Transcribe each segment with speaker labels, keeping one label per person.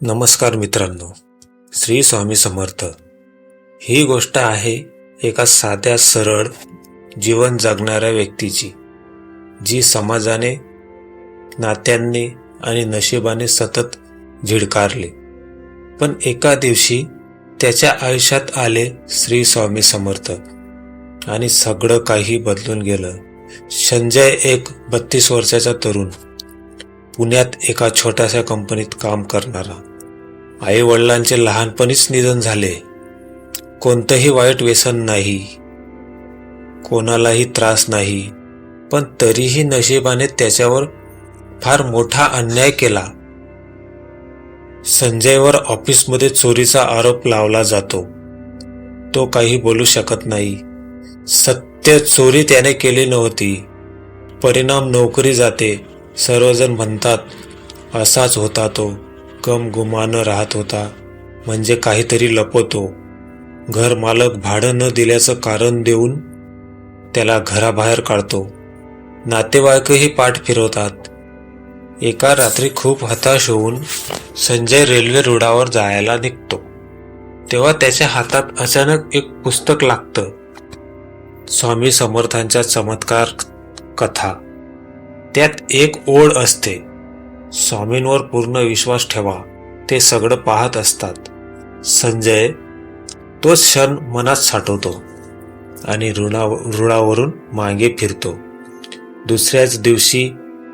Speaker 1: नमस्कार मित्रांनो श्री स्वामी समर्थ. ही गोष्ट आहे एका साध्या सरळ जीवन जगणाऱ्या व्यक्तीची जी समाजाने नात्यांनी आणि नशिबाने सतत झिडकारले. पण एका दिवशी त्याच्या आयुष्यात आले श्री स्वामी समर्थ आणि सगळं काही बदलून गेलं. संजय एक बत्तीस वर्षाचा तरुण. पुण्यात एका छोट्याशा कंपनीत काम करणारा. आई वडिलांचे लहानपणीच निधन झाले. कोणतंही वाईट व्यसन नाही. कोणालाही त्रास नाही. पण तरीही नशिबाने त्याच्यावर फार मोठा अन्याय केला. संजयवर ऑफिसमध्ये चोरीचा आरोप लावला जातो. तो काही बोलू शकत नाही. सत्य चोरी त्याने केली नव्हती. परिणाम नोकरी जाते. सर्वजण म्हणतात असाच होता तो. कम गुमानं राहत होता. म्हणजे काहीतरी लपवतो. घर मालक भाडं न दिल्याचं कारण देऊन त्याला घराबाहेर काढतो. नातेवाईकही पाठ फिरवतात. एका रात्री खूप हताश होऊन संजय रेल्वे रुळावर जायला निघतो. तेव्हा त्याच्या हातात अचानक एक पुस्तक लागतं. स्वामी समर्थांच्या चमत्कार कथा. त्यात एक ओळ असते. स्वामींवर पूर्ण विश्वास ठेवा. ते सगळं पाहत असतात. संजय तोच क्षण मनात साठवतो आणि ऋणा रुळावरून मागे फिरतो. दुसऱ्याच दिवशी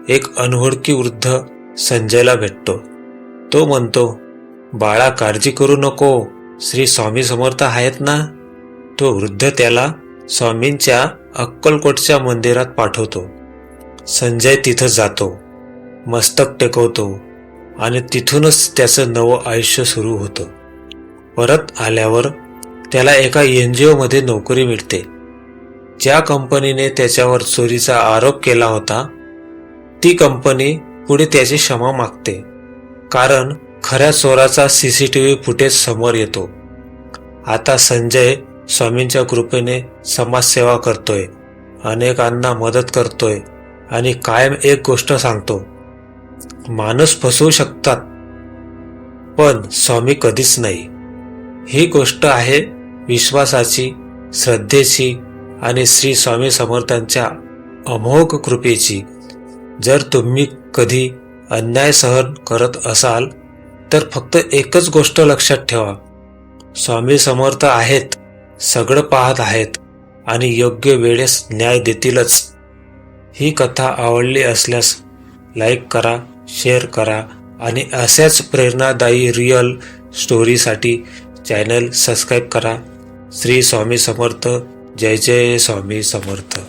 Speaker 1: एक अनहोळकी वृद्ध संजयला भेटतो. तो म्हणतो बाळा काळजी करू नको. श्री स्वामी समर्थ आहेत ना? तो वृद्ध त्याला स्वामींच्या अक्कलकोटच्या मंदिरात पाठवतो. संजय तिथं जातो. मस्तक टेकवतो आणि तिथूनच त्याचं नवं आयुष्य सुरू होतं. परत आल्यावर त्याला एका एन जी ओमध्ये नोकरी मिळते. ज्या कंपनीने त्याच्यावर चोरीचा आरोप केला होता ती कंपनी पुढे त्याची क्षमा मागते. कारण खऱ्या चोराचा C C T V footage समोर येतो. आता संजय स्वामींच्या कृपेने समाजसेवा करतोय. अनेकांना मदत करतोय. आणि कायम एक गोष्ट सांगतो. माणूस फसवू शकतात पण स्वामी कधीच नाही. ही गोष्ट आहे विश्वासाची श्रद्धेची आणि श्री स्वामी समर्थांच्या अमोघ कृपेची. जर तुम्ही कधी अन्याय सहन करत असाल तर फक्त एकच गोष्ट लक्षात ठेवा. स्वामी समर्थ आहेत सगळं पाहत आहेत आणि योग्य वेळेस न्याय देतीलच. ही कथा आवडली असल्यास लाईक करा शेअर करा आणि अशाच प्रेरणादायी रिअल स्टोरीसाठी चॅनल सबस्क्राईब करा. श्री स्वामी समर्थ. जय जय स्वामी समर्थ.